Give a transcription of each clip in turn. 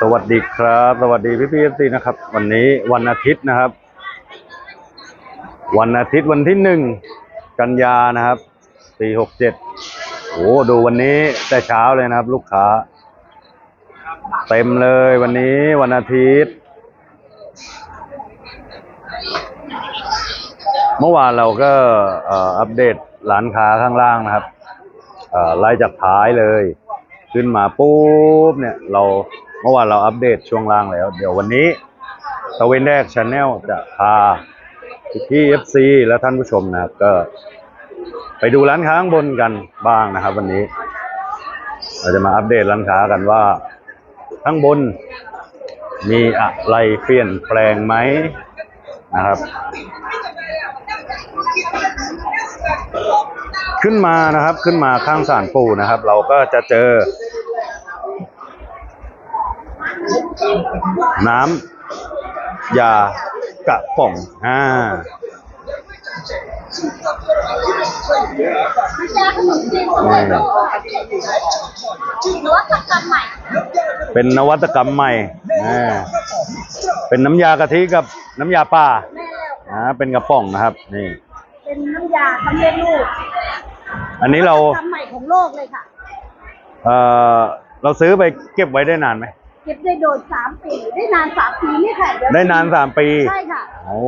สวัสดีครับ สวัสดีพี่พี่ซีนะครับ วันนี้วันอาทิตย์นะครับ วันอาทิตย์วันที่หนึ่งกันยานะครับปีหกเจ็ดโอ้ดูวันนี้แต่เช้าเลยนะครับ ลูกค้า เต็มเลยวันนี้วันอาทิตย์ เมื่อวานเราก็อัปเดตร้านค้าข้างล่างนะครับไล่จากท้ายเลย ขึ้นมาปุ๊บเนี่ยเราเมื่อวานเราอัปเดตช่วงล่างแล้ว เดี๋ยววันนี้ตะเวนแรกชาแนลจะพาพี่เอฟซีและท่านผู้ชมนะครับ ก็ ไปดูร้านค้าข้างบนกันบ้างนะครับ วันนี้ เราจะมาอัปเดตร้านค้ากันว่า ข้างบนมีอะไรเปลี่ยนแปลงไหมนะครับ ขึ้นมานะครับ ขึ้นมาข้างศาลปู่นะครับ เราก็จะเจอ น้ำยากระป๋องอ่ายาขนนหัตกรรมใหม่เป็นนวัตกรรมใหม่อ่าเป็นน้ำยากะทิกับน้ำยาป่าอ่า เป็นกระป๋องนะครับ นี่ เป็นน้ำยาสำเร็จรูป อันนี้เราตกรรมใหม่ของโลกเลยค่ะ เอ่อเราซื้อไปเก็บไว้ได้นานไหมเก็บได้โดยสามปีได้นานสามปีนี่ค่ะเยวได้นานสามปีใช่ค่ะ โอ้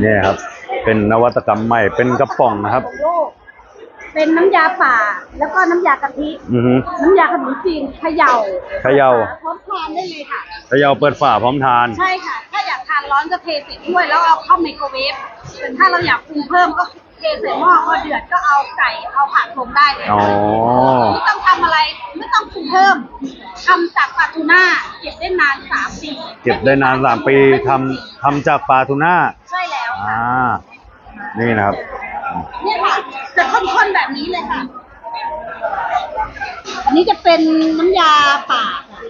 เนี่ยครับ เป็นนวัตกรรมใหม่เป็นกระป๋องนะครับ ของโลก เป็นน้ำยาป่า แล้วก็น้ำยากะทิ อือฮึ น้ำยาขนมจีนเขย่าเขย่า พร้อมทานได้เลยค่ะแล้วเราเปิดฝาพร้อมทาน ใช่ค่ะ ถ้าอยากทานร้อนก็เทใส่ถ้วยแล้วเอาเข้าไมโครเวฟแต่ถ้าเราอยากปรุงเพิ่มก็เทใส่หม้อพอเดือดก็เอาไก่เอาผักลงได้เลยอ๋อ ไม่ต้องทำอะไรไม่ต้องปรุงเพิ่มทำจากปลาทูน่าเก็บได้นานสามปีเก็บได้นานสามปีทำทำจากปลาทูน่า ใช่แล้วอ่านี่นะครับ เนี่ยค่ะ จะข้นๆแบบนี้เลยค่ะ อันนี้จะเป็นน้ำยาป่าค่ะ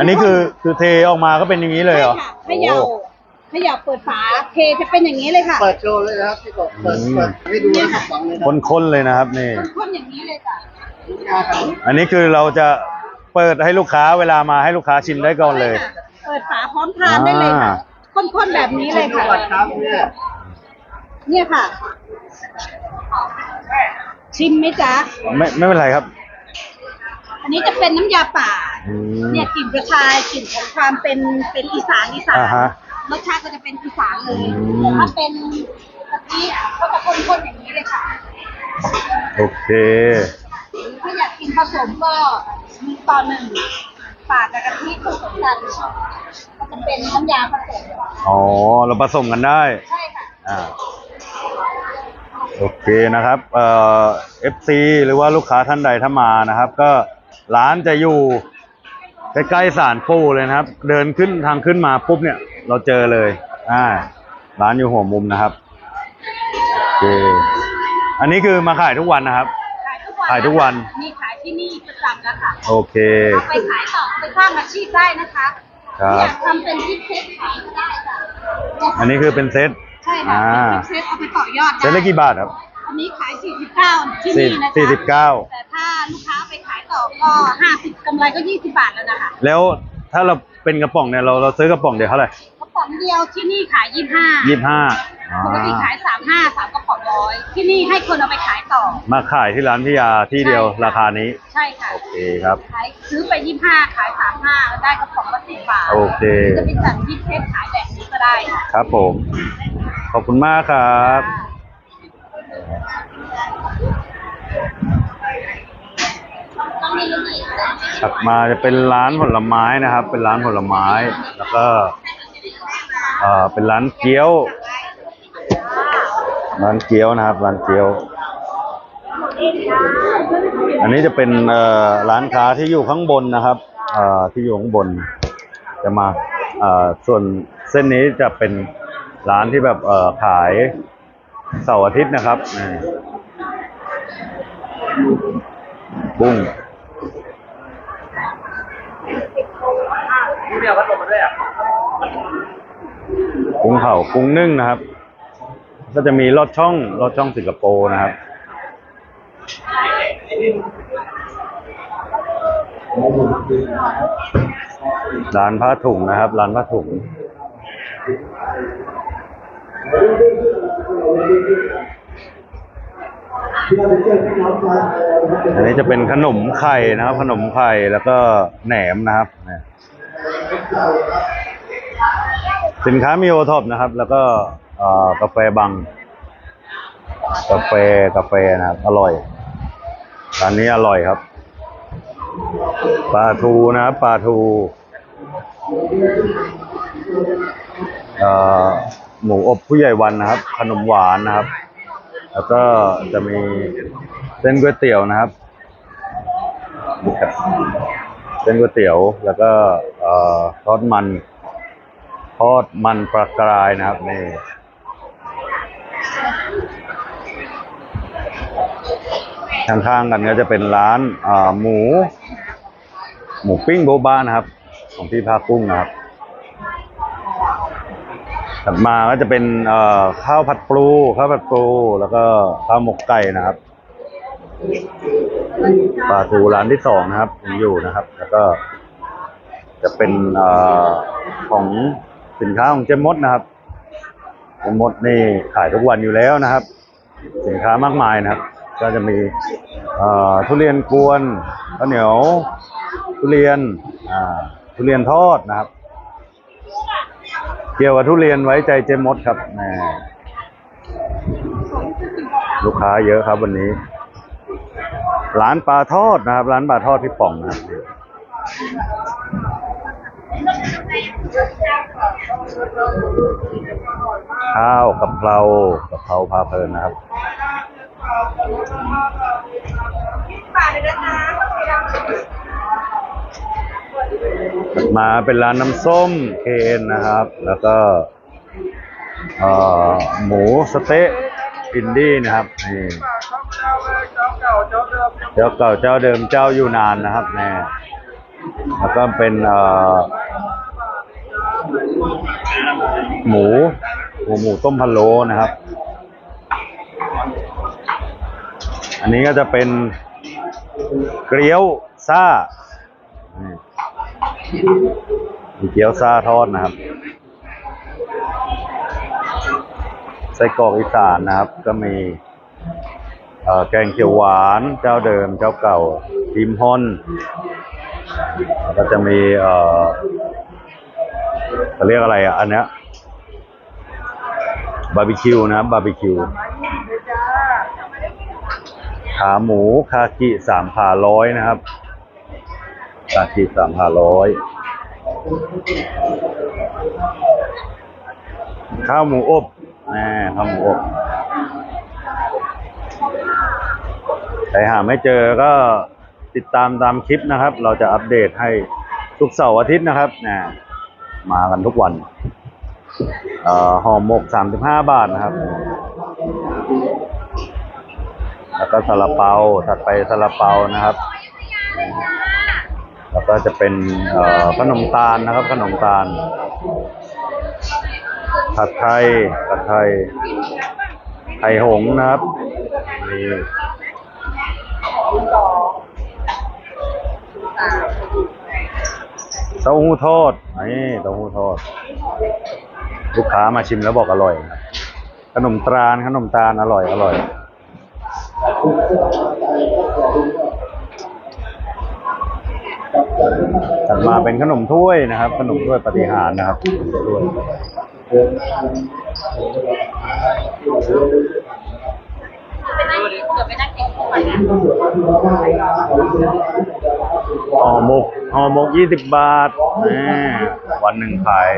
อันนี้คือคือเทออกมาก็เป็นอย่างนี้เลยเหรอใช่ค่ะเขย่าโอ้ เขย่าเปิดฝาเทจะเป็นอย่างนี้เลยค่ะเปิดโชว์เลยนะครับพี่กบเปิดอืม เปิดให้ดูนะครับฟังเลยนะข้นๆเลยนะครับนี่ ข้นๆอย่างนี้เลยค่ะครับอันนี้คือเราจะเปิดให้ลูกค้าเวลามาให้ลูกค้าชิมได้ก่อนเลยเปิดฝาพร้อมทานได้เลยค่ะข้นๆแบบนี้เลยดูค่ะ ก่อนครับเนี่ยเนี่ยค่ะ ชิมไหมจ๊ะ ไม่ไม่เป็นไรครับ อันนี้จะเป็นน้ำยาป่า อืม เนี่ยกลิ่นกระชายกลิ่นของความเป็นเป็นอีสานอีสานอ่าฮะรสชาติก็จะเป็นอีสานเลยอืม แต่ถ้าเป็นกะทิอะก็จะข้นๆอย่างนี้เลยค่ะโอเค หรือถ้าอยากกินผสมก็มีตอนหนึ่งป่ากับกะทิผสมกันก็จะเป็นน้ำยาผสมอ๋อ เราผสมกันได้ ใช่ค่ะ อ่า โอเคนะครับเอ่อ FC หรือว่าลูกค้าท่านใดถ้ามานะครับ ก็ร้านจะอยู่ใกล้ๆศาลปู่เลยนะครับ เดินขึ้นทางขึ้นมาปุ๊บเนี่ย เราเจอเลยอ่าร้านอยู่หัวมุมนะครับโอเคอันนี้คือมาขายทุกวันนะครับ ขายทุกวันขายทุกวัน มีขายที่นี่ประจำนะคะโอเค เอาไปขายต่อไปสร้างอาชีพได้นะคะ ครับอยากทำเป็นทิปเซ็ตขายก็ได้ค่ะอันนี้คือเป็นเซต ใช่ค่ะอ่า เป็นทิปเซ็ตเอาไปต่อยอดได้เซตละกี่บาทครับ อันนี้ขาย 49 ที่นี่นะคะสี่สิบเก้า แต่ถ้าลูกค้าไปขายต่อก็ 50กำไรก็ 20 บาทแล้วนะคะแล้วถ้าเราเป็นกระป๋องเนี่ยเราเราซื้อกระป๋องเดียวเท่าไหร่กระป๋องเดียวที่นี่ขาย 25 ยี่สิบห้าปกติขาย 35 3กระป๋องร้อยที่นี่ให้คนเอาไปขายต่อ มาขายที่ร้านพี่ยาที่เดียวใช่ค่ะ ราคานี้ ใช่ค่ะ โอเคครับ ขายซื้อไป 25 ขาย 35แล้วได้กระป๋องละ10บาทโอเค จะไปจัดทิปเซ็ตขายแบบนี้ก็ได้ค่ะ ครับผมข อบคุณมากครับต้องมีลูกอีกนะถัดมาจะเป็นร้านผลไม้นะครับ เป็นร้านผลไม้ แล้วก็เอ่อเป็นร้านเกี๊ยว ร้านเกี๊ยวนะครับ ร้านเกี๊ยว อันนี้จะเป็นเอ่อร้านค้าที่อยู่ข้างบนนะครับเอ่อที่อยู่ข้างบน จะมาเอ่อส่วนเส้นนี้จะเป็น ร้านที่แบบเอ่อขายเสาร์อาทิตย์นะครับนี่กุ้งเดียวพัดลมมาด้วยอะกุ้งเผากุ้งนึ่งนะครับ ก็จะมีลอดช่องลอดช่องสิงคโปร์นะครับร้านผ้าถุงนะครับ ร้านผ้าถุง อันนี้จะเป็นขนมไข่นะครับ ขนมไข่แล้วก็แหนมนะครับนี่สินค้ามีโอท็อปนะครับ แล้วก็กาแฟบัง กาแฟกาแฟนะครับ อร่อยร้านนี้อร่อยครับปลาทูนะครับปลาทูอ่อ หมูอบผู้ใหญ่วันนะครับ ขนมหวานนะครับ แล้วก็จะมีเส้นก๋วยเตี๋ยวนะครับเส้นก๋วยเตี๋ยวแล้วก็ทอดมันทอดมันปลากรายนะครับนี่ข้างๆกันก็จะเป็นร้านหมู หมูปิ้งโบบ้านะครับ ของพี่ภาคกุ้งนะครับ ถัดมาก็จะเป็นเอ่อข้าวผัดปลูข้าวผัดปลูแล้วก็ข้าวหมกไก่นะครับปลาทูร้านที่สองนะครับอยู่นะครับ แล้วก็ จะเป็นเอ่อของสินค้าของเจมมดนะครับเจมมดนี่ขายทุกวันอยู่แล้วนะครับ สินค้ามากมายนะครับ ก็จะมีเอ่อทุเรียนกวนข้าวเหนียวทุเรียนอ่าทุเรียนทอดนะครับ เกี่ยวกับทุเรียนไว้ใจเจมมดครับแหมลูกค้าเยอะครับวันนี้ ร้านปลาทอดนะครับ ร้านปลาทอดพี่ป่องนะครับข้าวกับเพรากะเพราพาเพลินนะครับ มาเป็นร้านน้ำส้มเคนนะครับ แล้วก็หมูสเต๊ะอินดี้นะครับนี่เจ้าเก่าเจ้าเดิมเจ้าอยู่นานนะครับแน่แล้วก็เป็นหมูหมูหมูต้มพะโล้นะครับ อันนี้ก็จะเป็นเกลียวซ่านี่ มีเกี๊ยวซาทอดนะครับ ไส้กรอกอีสานนะครับ ก็มีแกงเขียวหวานเจ้าเดิมเจ้าเก่าทีมฮอน ก็จะมีเอ่อเขาเรียกอะไรอะ อันเนี้ยบาร์บีคิวนะบบาร์บีคิว ขาหมูคากิสามผ่าร้อยนะครับ คากิสามผ่าร้อยข้าวหมูอบน่ข้าวหมูอบใครหาไม่เจอก็ติดตามตามคลิปนะครับ เราจะอัปเดตให้ทุกเสาร์อาทิตย์นะครับนะมากันทุกวันเอ่อห่อหมกสามสิบห้าบาทนะครับ แล้วก็ซาลาเปาถัดไปซาลาเปานะครับ แล้วก็จะเป็นขนมตาลนะครับ ขนมตาลผัดไทยผัดไทยไข่หงนะครับนี่เต้าหู้ทอดนี่เต้าหู้ทอด ลูกค้ามาชิมแล้วบอกอร่อย ขนมตาลขนมตาลอร่อยอร่อย ถัดมาเป็นขนมถ้วยนะครับ ขนมถ้วยปฏิหารนะครับถ้วยอ๋อห่อหมกห่อหมกยี่สิบบาทนะวันหนึ่งขาย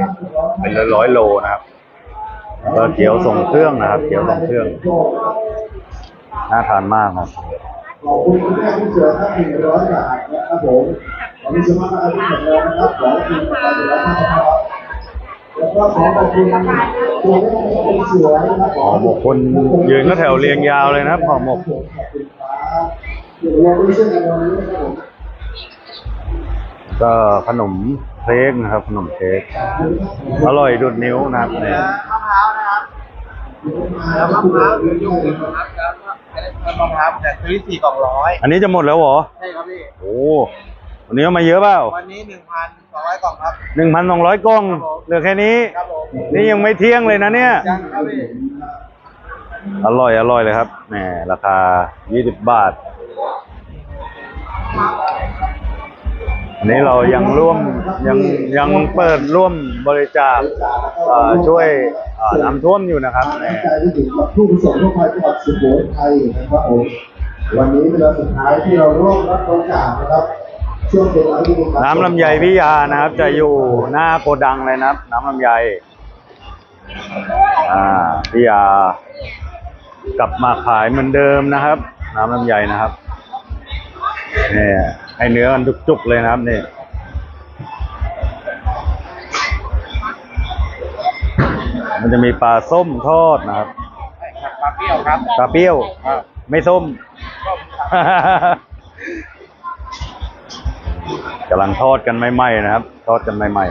เป็นร้อยโลนะครับแล้วก็เกี๊ยวส่งเครื่องนะครับ เกี๊ยวส่งเครื่อง น่าทานมากครับ ขอบคุณคุณแม่ที่เสือท่านหนึ่งร้อยบาทนะครับผมขอบคุณสมาชิกแข็งแรงนะครับขอให้คุณสุขภาพแข็งแรงนะครับแล้วก็ขอขอบคุณตัวแม่ที่เป็นเสือนะครับห่อหมกคนยืนก็แถวเรียงยาวเลยนะครับห่อหมกขอบคุณครับเดี๋ยวเราไปช่วยกันวันนี้นะครับผมก็ขนมเค้กนะครับ ขนมเค้กอร่อยดุดนิ้วนะครับเนี่ยมะพร้าวนะครับแล้วมะพร้าวอยู่อยู่นะครับแล้วก็มัน รองเท้าแต่ซื้อสี่กล่องร้อยอันนี้จะหมดแล้วเหรอ ใช่ครับพี่ โอ้วันนี้เอามาเยอะเปล่าวันนี้หนึ่งพันสองร้อยกล่องครับ หนึ่งพันสองร้อยกล่องครับผมเหลือแค่นี้ ครับผมนี่ยังไม่เที่ยงเลยนะเนี่ย ยังครับพี่ อร่อยอร่อยเลยครับ แหมราคายี่สิบบาทอั นนี้เรายังร่วมยังยังเปิดร่วมบริจาคเอ่อช่วยเอ่อน้ำท่วมอยู่นะครับแหมใจไปถึงกับผู้ประสบโรคภัยจังหวัดสุโขทัยนะครับผมวันนี้เป็นวันสุดท้ายที่เราร่วมรับบริจาคนะครับช่วงเป็นหลังที่มีการน้ำลำไยพิยานะครับ จะอยู่หน้าโกดังเลยนะครับ น้ำลำไยอ่าพิยากลับมาขายเหมือนเดิมนะครับ น้ำลำไยนะครับนี่ ให้เนื้อกันจุกๆเลยนะครับนี่มันจะมีปลาส้มทอดนะครับปลาเปรี้ยวครับปลาเปรี้ยวไม่ส้มกำลังทอดกันใหม่ๆนะครับ ทอดกันใหม่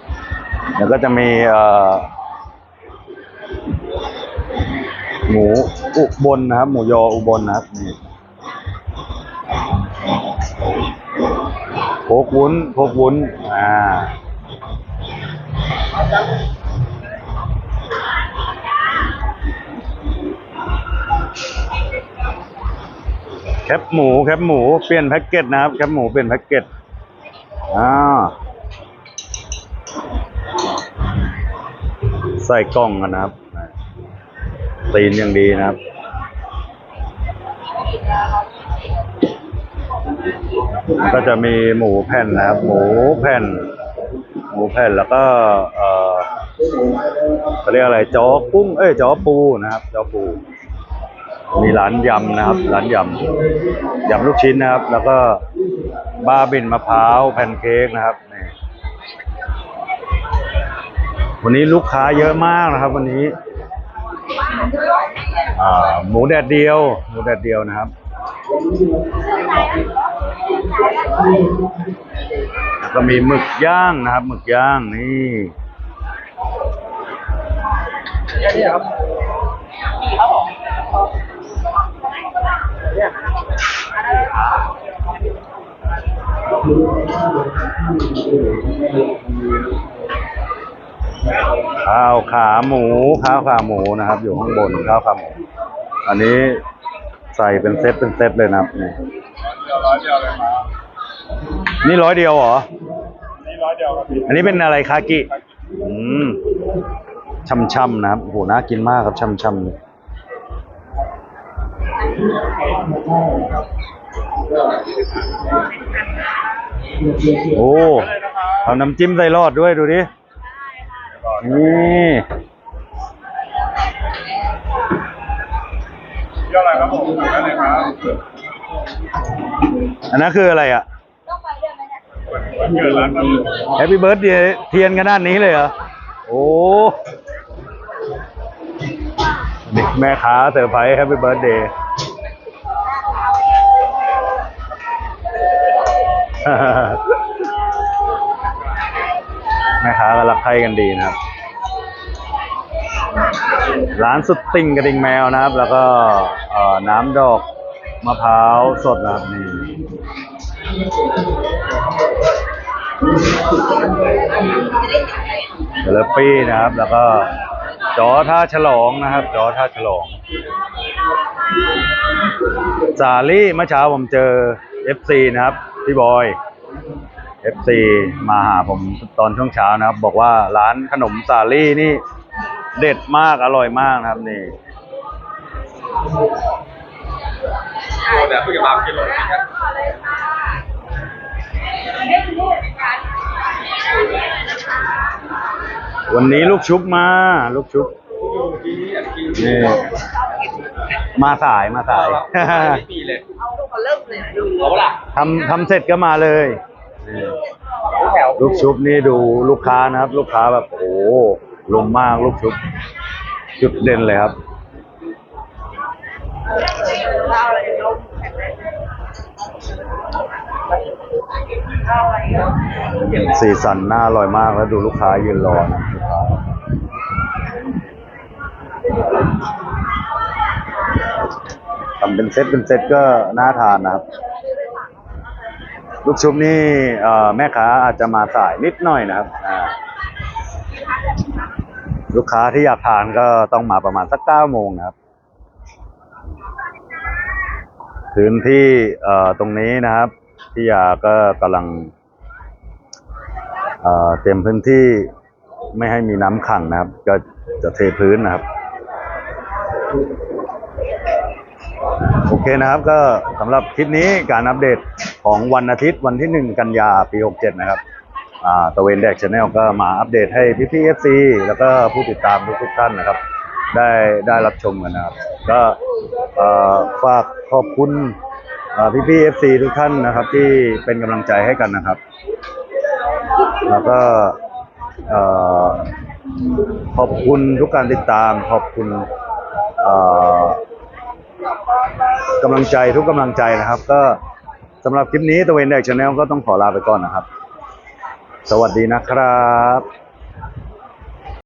ๆแล้วก็จะมีเอ่อหมูอุบลนะครับ หมูยออุบลนะครับนี่ โคกวุ้นโคกวุ้นอ่าแคปหมูแคปหมูเปลี่ยนแพ็กเกจนะครับแคปหมูเปลี่ยนแพ็กเกจอ่าใส่กล่องกันนะครับตีนอย่างดีนะครับ ก็จะมีหมูแผ่นนะครับ หมูแผ่น หมูแผ่นแล้วก็เอ่อเขาเรียกอะไรจอกุ้งเอ้ยจอปูนะครับจอปูมีร้านยำนะครับ ร้านยำยำลูกชิ้นนะครับ แล้วก็บ้าบินมะพร้าวแพนเค้กนะครับนี่วันนี้ลูกค้าเยอะมากนะครับ วันนี้หมูแดดเดียว หมูแดดเดียวนะครับ แล้วก็มีหมึกย่างนะครับหมึกย่างนี่นี่ครับข้าวขาหมูข้าวขาหมูนะครับ อยู่ข้างบนข้าวขาหมู อันนี้ใส่เป็นเซตเป็นเซตเลยนะครับนี่ ร้อยเดียวเลยมานี่ร้อยเดียวเหรอ นี่ร้อยเดียวครับพี่อันนี้เป็นอะไรคากิ อืมช่ำๆนะครับโอ้โหน่ากินมากครับช่ำๆเลยโอ้ทำน้ำจิ้มใส่รอดด้วยดูดิ นี่เดียวอะไรครับผมได้เลยครับ อันนั้นคืออะไรอะต้องไปด้วยไหมเนี่ยวันด้านครับแฮปปี้เบิร์ดเทียนขนาดนี้เลยเหรอ โอ้นี่แม่ค้าเซอร์ไพรส์แฮปปี้เบิร์ดเดย์แม่ค้าก็รักใครกันดีนะครับ ร้านสุดติ่งกระดิ่งแมวนะครับ แล้วก็น้ำดอก มะพร้าวสดนะครับนี่เดลปี้นะครับ แล้วก็จอท่าฉลองนะครับ จอท่าฉลองสาลี่เมื่อเช้าผมเจอ FC นะครับ พี่บอย FC มาหาผมตอนช่วงเช้านะครับ บอกว่าร้านขนมสาลี่นี่เด็ดมากอร่อยมากนะครับนี่ โอ้เดี๋ยวคุยกับบางกิโลนะครับวันนี้ลูกชุบมา ลูกชุบนี่มาสายมาสายไม่มีเลยเอาลูกมาเริ่มเลยเอาล่ะทำทำเสร็จก็มาเลยนี่แถวลูกชุบนี่ดูลูกค้านะครับ ลูกค้าแบบโอ้โหลมมากลูกชุบ จุดเด่นเลยครับ สีสันน่าอร่อยมากแล้วดูลูกค้ายืนรอนะลูกค้าำเป็นเซตเป็นเซตก็น่าทานนะครับ ลูกชุบนี่แม่ค้าอาจจะมาสายนิดหน่อยนะครับ ลูกค้าที่อยากทานก็ต้องมาประมาณสักเก้าโมงนะครับ พื้นที่ตรงนี้นะครับ พี่ยาก็กำลังเตรียมพื้นที่ไม่ให้มีน้ำขังนะครับ ก็จะเทพื้นนะครับ โอเคนะครับ ก็สำหรับคลิปนี้การอัปเดตของวันอาทิตย์วันที่ 1 กันยาปี 67 นะครับตะเวนแดกชาแนลก็มาอัปเดตให้พี่พี่เอฟซีแล้วก็ผู้ติดตามทุกๆท่านนะครับ ได้ได้รับชมกันนะครับ ก็ฝากขอบคุณ พี่พี่เอฟซีทุกท่านนะครับที่เป็นกำลังใจให้กันนะครับ แล้วก็ขอบคุณทุกการติดตาม ขอบคุณกำลังใจทุกกำลังใจนะครับ ก็สำหรับคลิปนี้ตะเวนแดกชาแนลก็ต้องขอลาไปก่อนนะครับ สวัสดีนะครับ